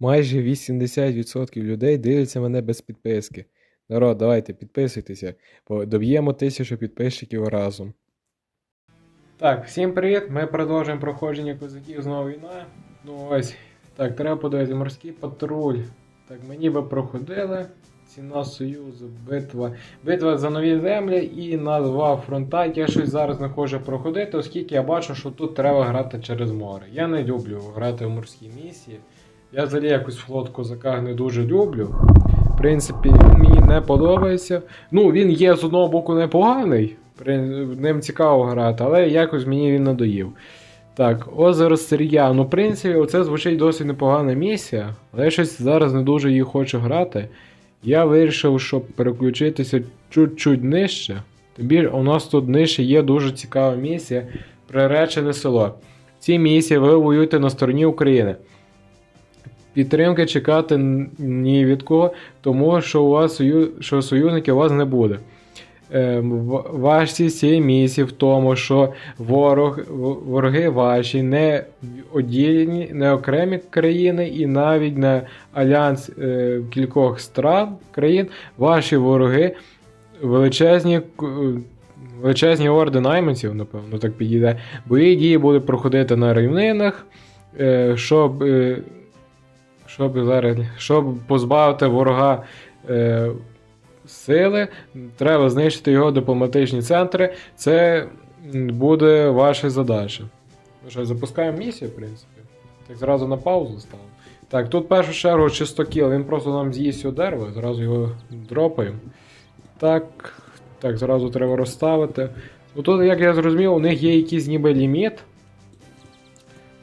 Майже 80% людей дивляться мене без підписки. Народ, давайте підписуйтеся, бо доб'ємо тисячу підписчиків разом. Так, всім привіт! Ми продовжуємо проходження козаків знову війна. Ну ось. Так, треба подивитися морський патруль. Так, мені би проходили. Ціна Союзу, битва. Битва за нові землі і на два фронта. Я щось зараз не хочу проходити, оскільки я бачу, що тут треба грати через море. Я не люблю грати в морській місії. Я взагалі якось флот козака не дуже люблю. В принципі, він мені не подобається. Ну, він є з одного боку непоганий. Ним цікаво грати, але якось мені він надоїв. Так, озеро Сирія. Ну, в принципі, оце звучить досить непогана місія, але я щось зараз не дуже її хочу грати. Я вирішив, щоб переключитися чуть-чуть нижче. Більше у нас тут нижче є дуже цікава місія Приречене село. В цій місії ви воюєте на стороні України. Підтримки чекати ні від кого, тому що у вас що союзників у вас не буде. Е, в- Важкість цієї місії в тому, що ворог, вороги ваші не оділені, не окремі країни і навіть не альянс е, кількох стран країн, ваші вороги величезні. е, Величезні орди найманців, напевно, так підійде. Бої дії будуть проходити на рівнинах, е, щоб, е, щоб, зараз, щоб позбавити ворога е, сили, треба знищити його дипломатичні центри. Це буде ваша задача. Що, запускаємо місію, в принципі. Так зразу на паузу ставимо. Так, тут в першу чергу чисто кіл, він просто нам з'їсть цього дерева, зразу його дропаємо. Так, так, зразу треба розставити. Ну тут, як я зрозумів, у них є якийсь ніби ліміт,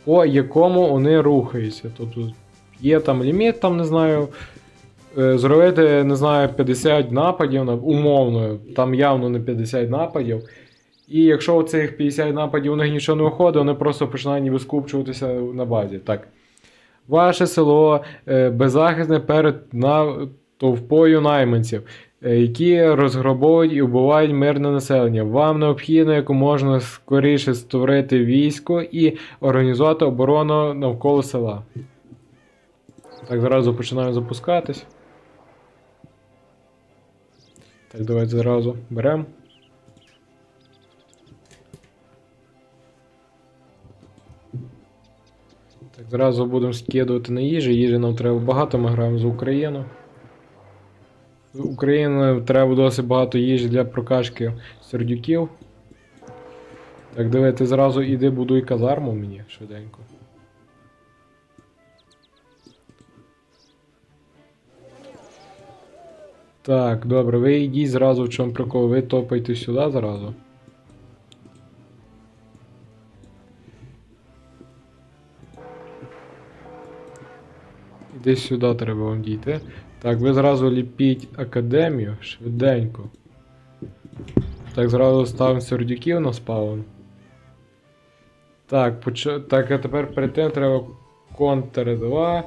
по якому вони рухаються. Тобто є там ліміт, там не знаю. е, Зробити, не знаю, 50 нападів, на- умовно, там явно не 50 нападів. І якщо у цих 50 нападів у них нічого не виходить, вони просто починають ніби скупчуватися на базі. Так. Ваше село е, беззахисне перед товпою найманців, е, які розграбовують і вбивають мирне населення. Вам необхідно як можна скоріше створити військо і організувати оборону навколо села. Так, зразу починаємо запускатись. Так, давайте зразу беремо. Так, зразу будемо скидувати на їжі. Їжі нам треба багато, ми граємо за Україну. З України треба досить багато їжі для прокачки сердюків. Так, давайте зразу іди будуй казарму мені швиденько. Так, добре, ви йдіть зразу в чому прикол, ви топайте сюди зразу. Іди сюди треба вам дійти. Так, ви зразу ліпіть академію швиденько. Так, зразу ставимо сердюків на спаун. Так, поч... так, а тепер перед тим треба контр 2,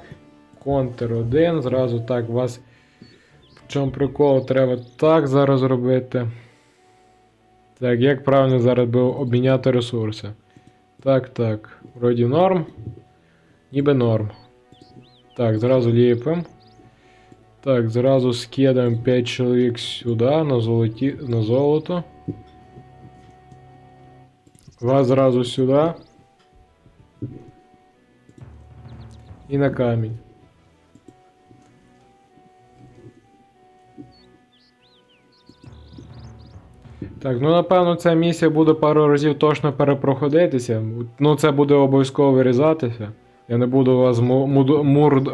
контр 1. Зразу так, вас. Чому прикол треба так зараз робити. Так, як правильно зараз би обміняти ресурси? Так, так. Вроді норм. Ніби норм. Так, зразу ліпимо. Так, зразу скидаємо 5 чоловік сюди на, золоті... на золото. Вас зразу сюди. І на камінь. Так, ну напевно, ця місія буде пару разів точно перепроходитися. Ну, це буде обов'язково вирізатися. Я не буду вас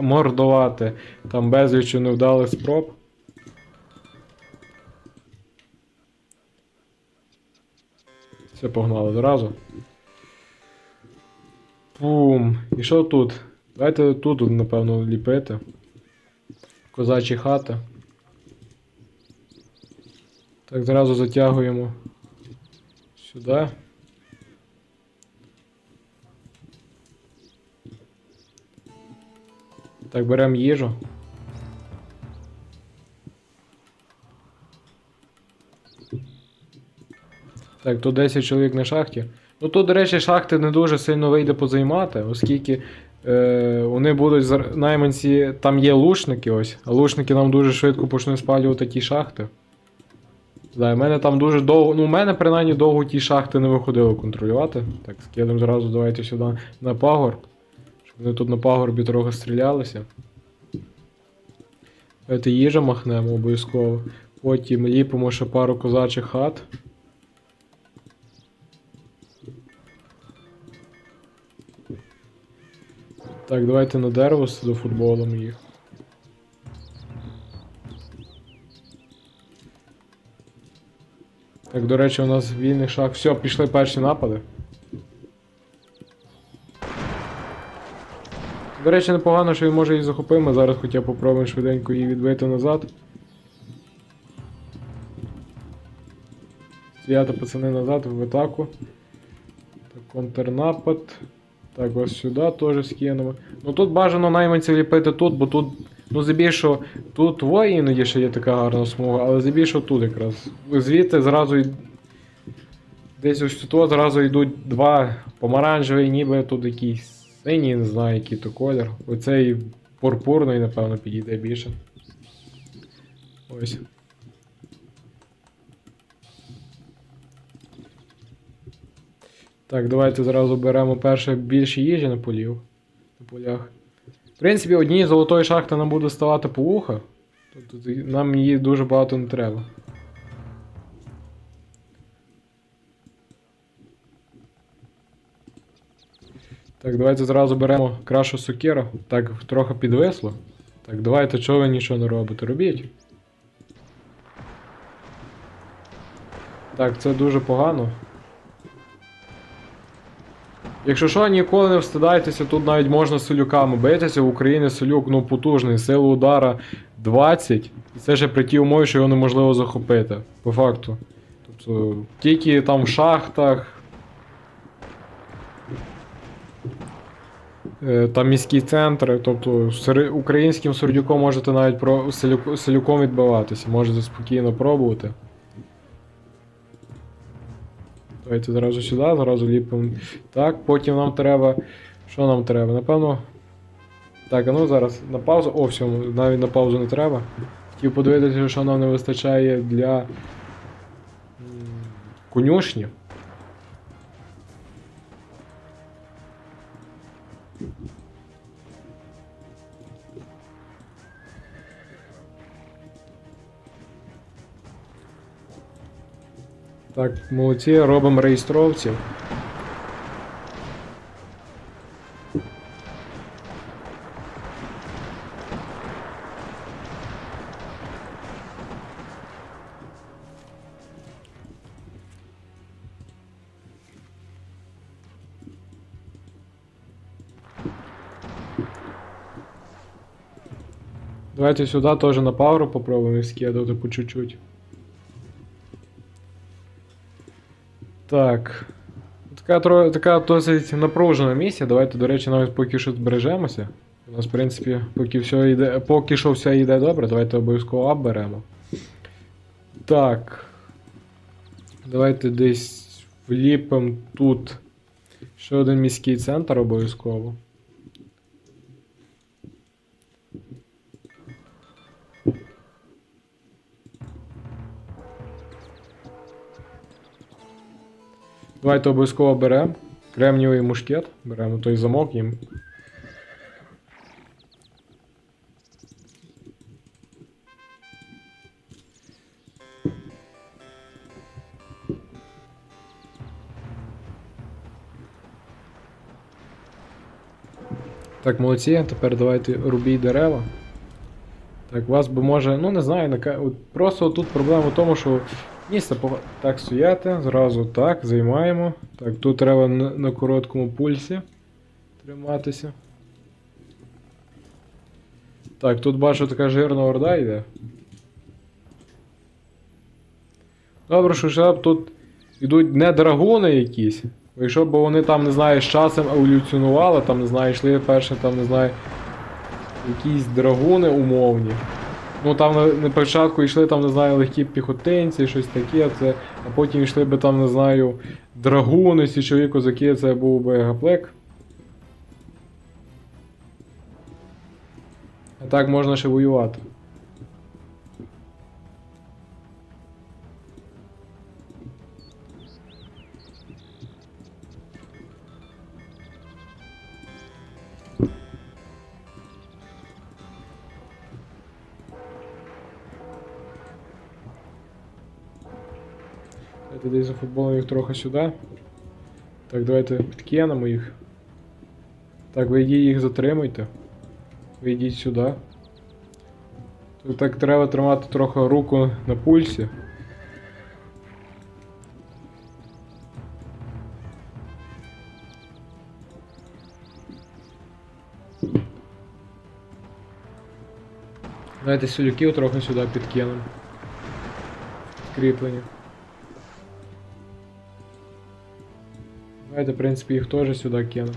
мордувати там безлічу невдалих спроб. Все, погнали зразу. Пум. І що тут? Давайте тут, напевно, ліпити. Козачі хата. Так, зразу затягуємо сюди. Так, беремо їжу. Так, тут 10 чоловік на шахті. Ну тут, до речі, шахти не дуже сильно вийде позаймати, оскільки Е, вони будуть найманці. Там є лучники ось. А лучники нам дуже швидко почнуть спалювати ті шахти. Да, в мене там дуже довго. Ну, у мене принаймні довго ті шахти не виходило контролювати. Так, скидемо зразу, давайте сюди на пагорб. Щоб вони тут на пагорбі трохи стрілялися. Давайте їжа махнемо обов'язково. Потім ліпимо ще пару козачих хат. Так, давайте на дерево за футболом їх. Так, до речі, у нас вільний шаг. Все, пішли перші напади. До речі, непогано, що він може її захопив. Ми зараз хоча б попробуємо швиденько її відбити назад. Стояти пацани назад в атаку. Так, контрнапад. Так, ось сюди теж скинемо. Ну тут бажано найманців ліпити тут, бо тут, ну здебільшого, тут во іноді ще є така гарна смуга, але здебільшого тут якраз. Звідти зразу й... десь ось тут зразу йдуть два помаранчеві, ніби тут якийсь синій, не знаю, який то колір. Оцей пурпурний, напевно, підійде більше. Ось. Так, давайте зразу беремо перше більше їжі на полів. На полях. Принципі, одній золотої шахти нам буде ставати по вуха. Тобто нам її дуже багато не треба. Так, давайте зразу беремо крашу сокиру. Так, трохи підвисло. Так, давайте, чого ви нічого не робите? Робіть. Так, це дуже погано. Якщо що, ніколи не встидайтеся, тут навіть можна селюками битися. В Україні селюк ну потужний, сила удара 20. І це ще при тій умові, що його неможливо захопити. По факту. Тобто, тільки там в шахтах. е, Там міські центри, тобто українським сердюком можете навіть про селюком відбиватися, можете спокійно пробувати. Давайте зразу сюди, зразу ліпимо. Так, потім нам треба. Що нам треба? Напевно. Так, а ну зараз на паузу. О, все, навіть на паузу не треба. Хотів подивитися, що нам не вистачає для конюшні. Так, молодці, робимо реєстровців. Давайте сюди теж на пауру попробуємо скидати по чуть-чуть. Так. Така, така досить напружена місія. Давайте, до речі, навіть поки що збережемося. У нас, в принципі, поки все йде. Поки що все йде добре, давайте обов'язково ап. Так. Давайте десь вліпимо тут ще один міський центр обов'язково. Давайте обов'язково беремо. Кремнієвий мушкет. Беремо той замок їм. Так, молодці, тепер давайте рубіть дерева. Так, вас би може, ну не знаю, нака... просто тут проблема в тому, що місце так стояти, зразу так, займаємо. Так, тут треба на, на короткому пульсі триматися. Так, тут бачу така жирна орда йде. Добре, що ще б тут йдуть не драгуни якісь. Бо Якщо б вони там, не знаю, з часом еволюціонували, там, не знаю, йшли перше, там, не знаю, якісь драгуни умовні. Ну там на, початку йшли там, не знаю, легкі піхотинці, щось таке, це, а потім йшли би там, не знаю, драгуни, січові козаки, це був би гаплик. А так можна ще воювати. Десь зафутболимо їх трохи сюди. Так, давайте підкинемо їх. Так, ви йдіть їх затримуйте. Ви йдіть сюди. Тут так треба тримати трохи руку на пульсі. Давайте сюлюків трохи сюди підкинемо. Кріплення. Давайте, в принципі, їх теж сюди кинемо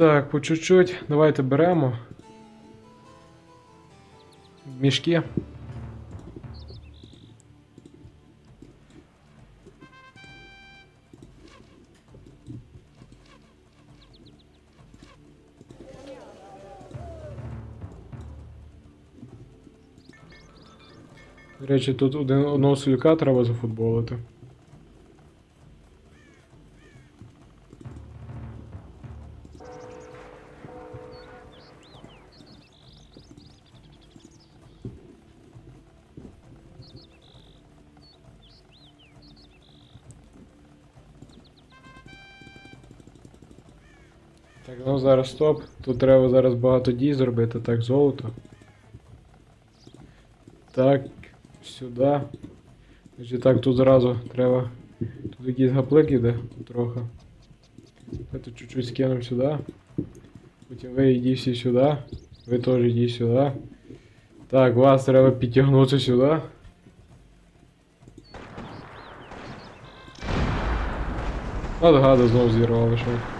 Так, по чуть-чуть. Давайте беремо. Мішки. До речі, тут один, одного сулюка треба зафутболити. Ну зараз стоп. Тут треба зараз багато дій зробити. Так, золото. Так, сюди. Значить, так, тут зразу треба. Тут якийсь гаплик іде трохи. Давайте чуть-чуть скинемо сюди. Потім ви йдіть всі сюди. Ви теж йдіть сюди. Так, вас треба підтягнути сюди. От гада знову зірвали, що.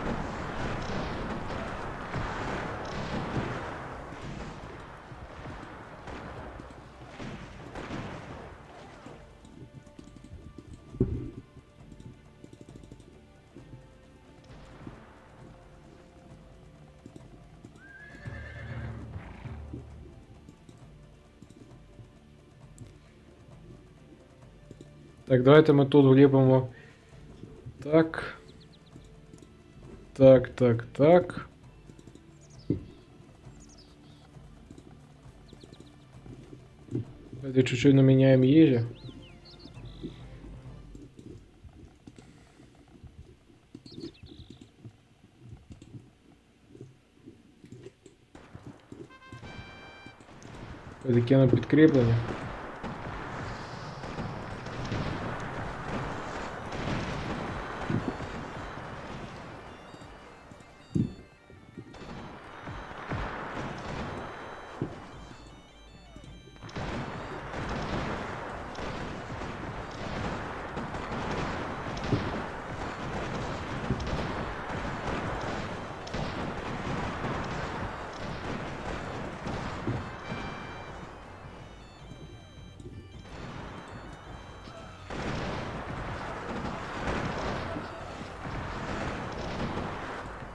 Так, давайте ми тут вліпимо. Так. Так, так, так. Давайте чуть-чуть наміняємо їжі. Давайте кинемо підкріплення.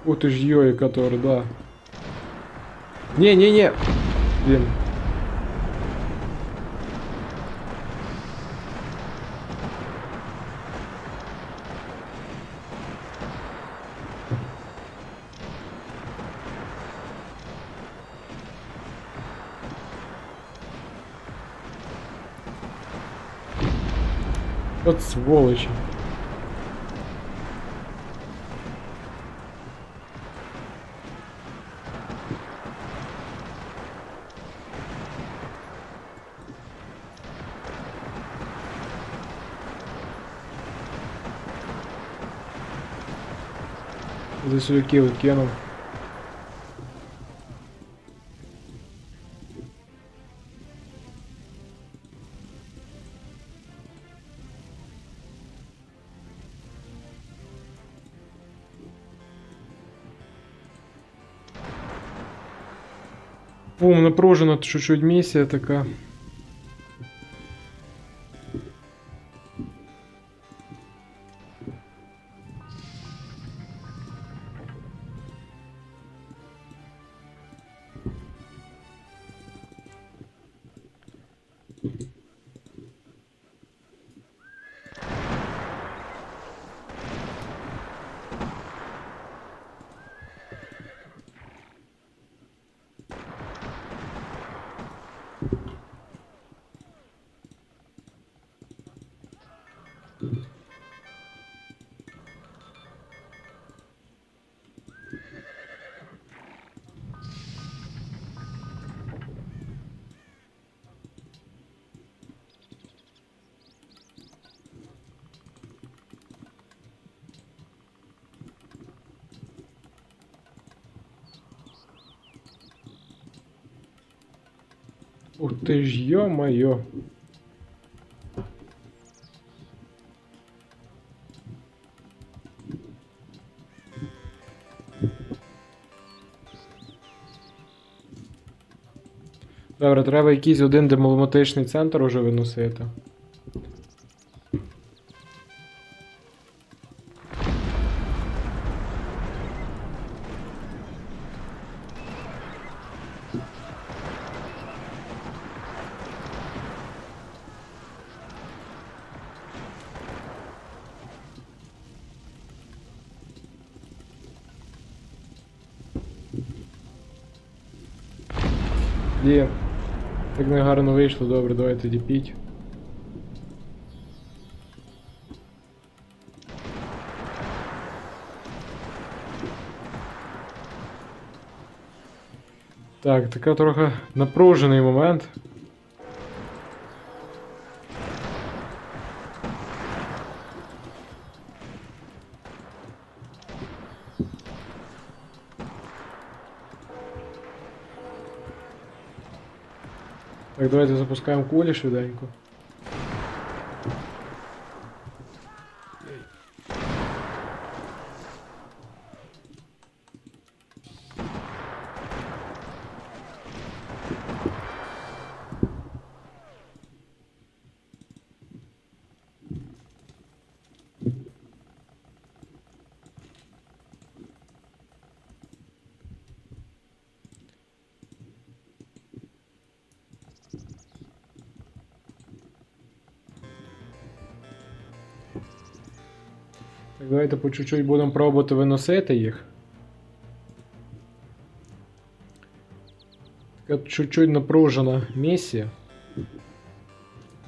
Ух ты ж ёй, который, да. Не-не-не. Блин. Вот сволочи. сюди сюльків кинув. Бум, напружена чуть-чуть місія такая. Ух ты ж, йо-моє. Добре, треба якийсь один дипломатичний центр уже виносити. Вийшло, добре, давай тоді піть. Так, така трохи напружений момент. Так, давайте запускаємо кулі швиденько. Так, давайте по чуть-чуть будемо пробувати виносити їх. Така чуть-чуть напружена місія.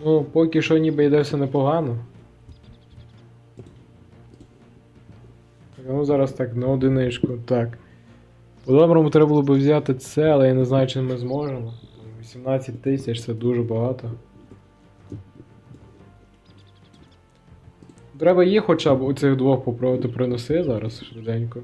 Ну, поки що ніби йде все непогано. Так, ну зараз так, на одиничку. Так. По-доброму треба було б взяти це, але я не знаю, чи ми зможемо. 18 тисяч це дуже багато. Треба їх хоча б у цих двох попробувати принеси зараз швиденько.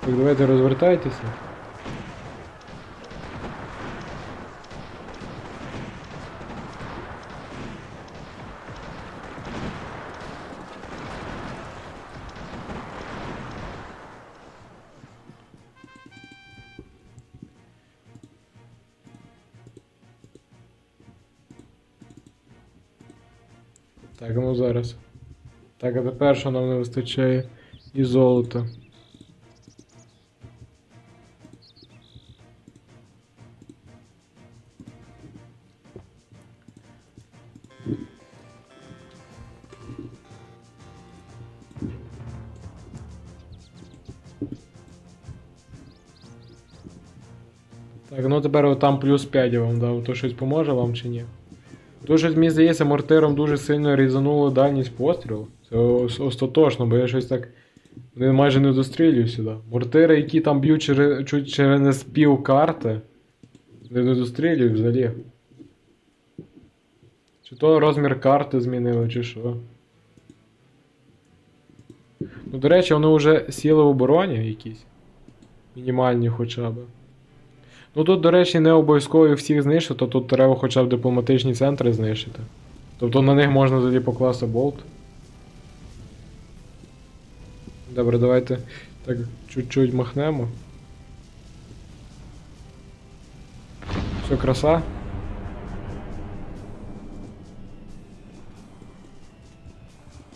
Так, давайте розвертайтеся. Що нам не вистачає і золота. Так, ну тепер там плюс 5 я вам дав. То щось поможе вам чи ні? То щось мені здається, мортиром дуже сильно різануло дальність пострілу. Це остаточно, бо я щось так. Не, майже не дострілюю сюди. Мортири, які там б'ють через, чуть через пів карти. Не, не дострілюю взагалі. Чи то розмір карти змінили, чи що. Ну, до речі, вони вже сіли в обороні якісь. Мінімальні хоча б. Ну тут, до речі, не обов'язково всіх знищити, тут треба хоча б дипломатичні центри знищити. Тобто на них можна тоді покласти болт. Добре, давайте так чуть-чуть махнемо. Все, краса.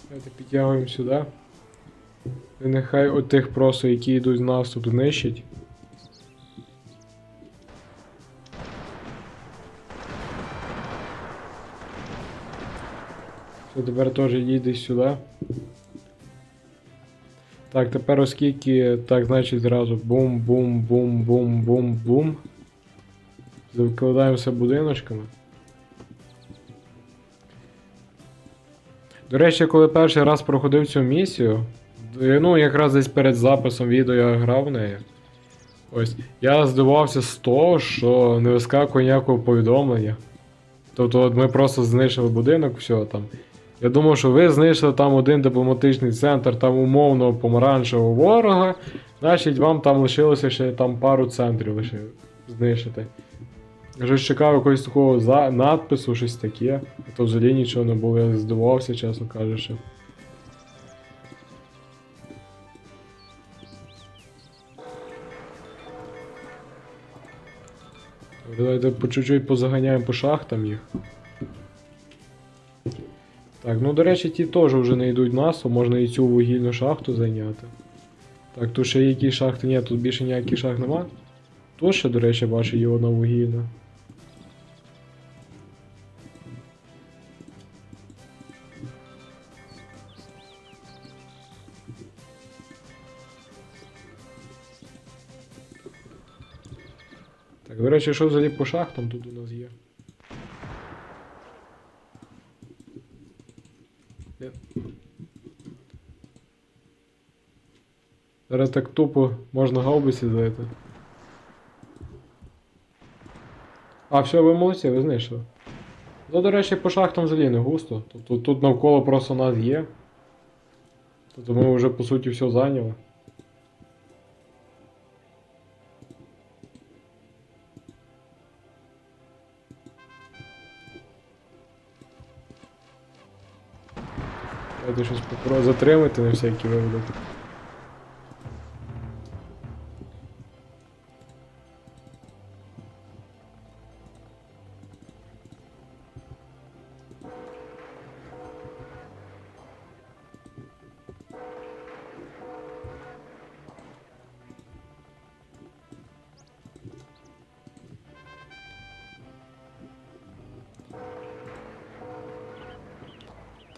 Давайте підтягуємо сюди. І нехай отих просто, які йдуть в наступ, знищить. Все, тепер теж їде сюди. Так, тепер оскільки, так, значить зразу бум-бум-бум-бум-бум-бум. Закладаємося будиночками. До речі, коли перший раз проходив цю місію, ну якраз десь перед записом відео я грав в неї. Ось, я здивувався з того, що не вискакує ніякого повідомлення. Тобто от ми просто знищили будинок, все там. Я думав, що ви знищили там один дипломатичний центр, там умовно помаранчевого ворога, значить вам там лишилося ще там пару центрів лише знищити. Щось чекав якогось такого за... надпису, щось таке. А то взагалі нічого не було, я здивувався, чесно кажучи. Давайте по чуть-чуть позаганяємо по шахтам їх. Так, ну до речі, ті теж вже не йдуть в то можна і цю вугільну шахту зайняти. Так, тут ще які шахти? Ні, тут більше ніяких шахт нема. Тут ще, до речі, бачу, є одна вугільна. Так, до речі, що взагалі по шахтам тут у нас? Є. Зараз так тупо можна гаубиці зайти. А, все, ви молодці, ви знайшли. Ну, до речі, по шахтам взагалі не густо. Тобто тут навколо просто нас є. Тобто ми вже по суті все зайняли. Давайте щось попробую затримати на всякий випадок.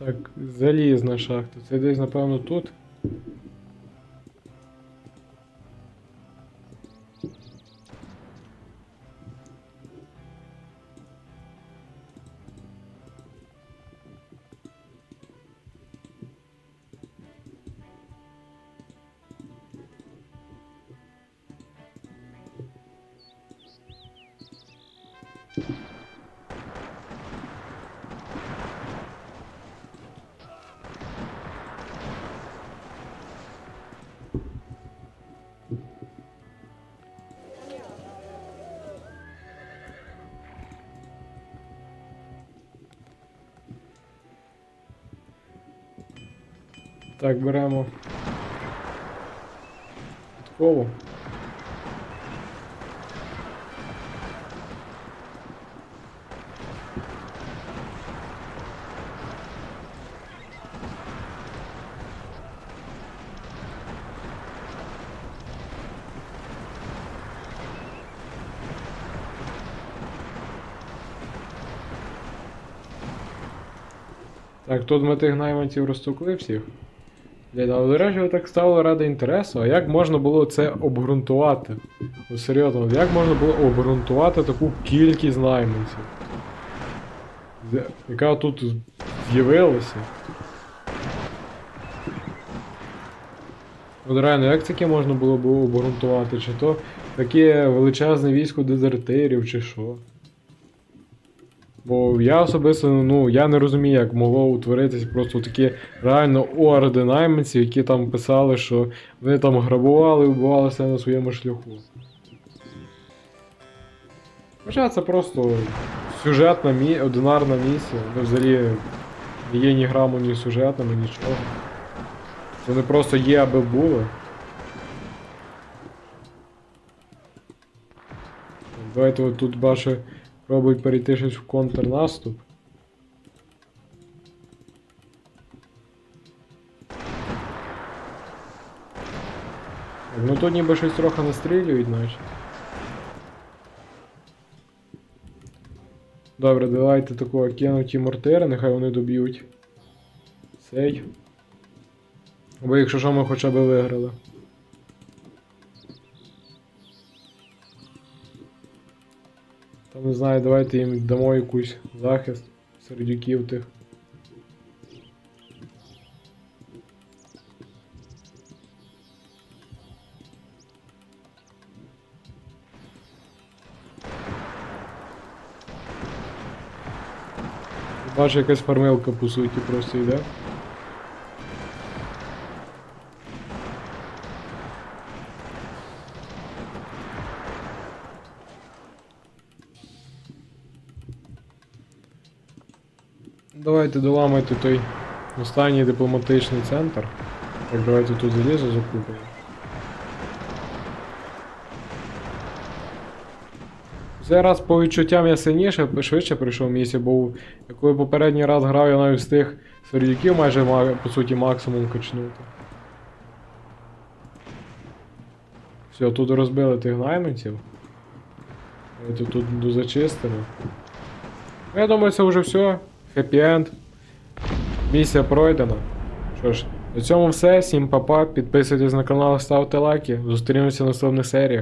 Так, залізна шахта. Це десь, напевно, тут. Так, беремо. Підкову. Так, тут ми тих найманців розтукли всіх. Але до речі, так стало ради інтересу, а як можна було це обґрунтувати? Ну серйозно, як можна було обґрунтувати таку кількість найманців? Яка тут з'явилася? От реально, як таке можна було б обґрунтувати? Чи то таке величезне військо дезертирів, чи що? Бо я особисто, ну, я не розумію, як могло утворитись просто такі реально орди які там писали, що вони там грабували і вбивали все на своєму шляху. Хоча це просто сюжетна мі... одинарна місія, де взагалі не є ні граму, ні сюжетними, нічого. Вони просто є, аби були. Давайте от тут бачу, пробують перейти щось в контрнаступ. Ну тут ніби щось трохи настрілюють, наче. Добре, давайте такого кинуть ті мортири, нехай вони доб'ють. Цей. Або якщо що ми хоча б виграли. Не знаю, давайте їм дамо якусь захист сердюків тих. Бачу, якась фармилка по суті просто йде. Давайте доламайте той останній дипломатичний центр. Так, давайте тут залізо закупимо. Цей раз по відчуттям я сильніше, швидше прийшов місія, бо коли попередній раз грав, я навіть встиг сердюків майже по суті максимум качнути. Все, тут розбили тих найманців. Давайте тут дозачистимо. Ну, Я думаю, це вже все. Хеппі-енд. Місія пройдена. Що ж, на цьому все. Всім па-па. Підписуйтесь на канал, ставте лайки. Зустрінемося в наступних серіях.